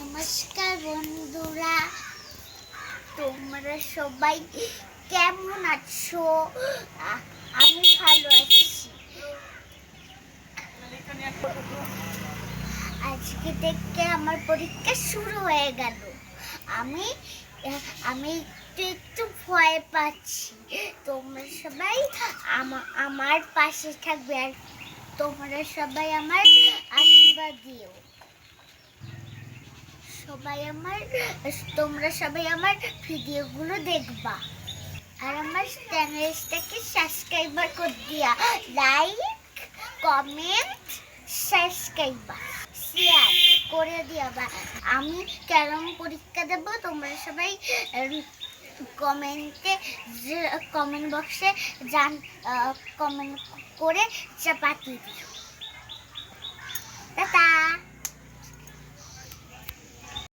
নমস্কার বন্ধুরা, তোমরা সবাই কেমন আছো? আমি ভালো আছি। আজকে থেকে আমার পরীক্ষা শুরু হয়ে গেল। আমি আমি একটু একটু ভয় পাচ্ছি। তোমরা সবাই আমার পাশে থাকবে আর তোমরা সবাই আমার আশীর্বাদ দিও সবাই আমার, তোমরা সবাই আমার ভিডিওগুলো দেখবা। আর আমার চ্যানেলটাকে সাবস্ক্রাইবার করে দিয়া লাইক কমেন্ট সাবস্ক্রাইবার শেয়ার করে দিয়া বা আমি কেরম পরীক্ষা দেব, তোমরা সবাই কমেন্টে কমেন্ট বক্সে জান কমেন্ট করে চাপাতি দিও।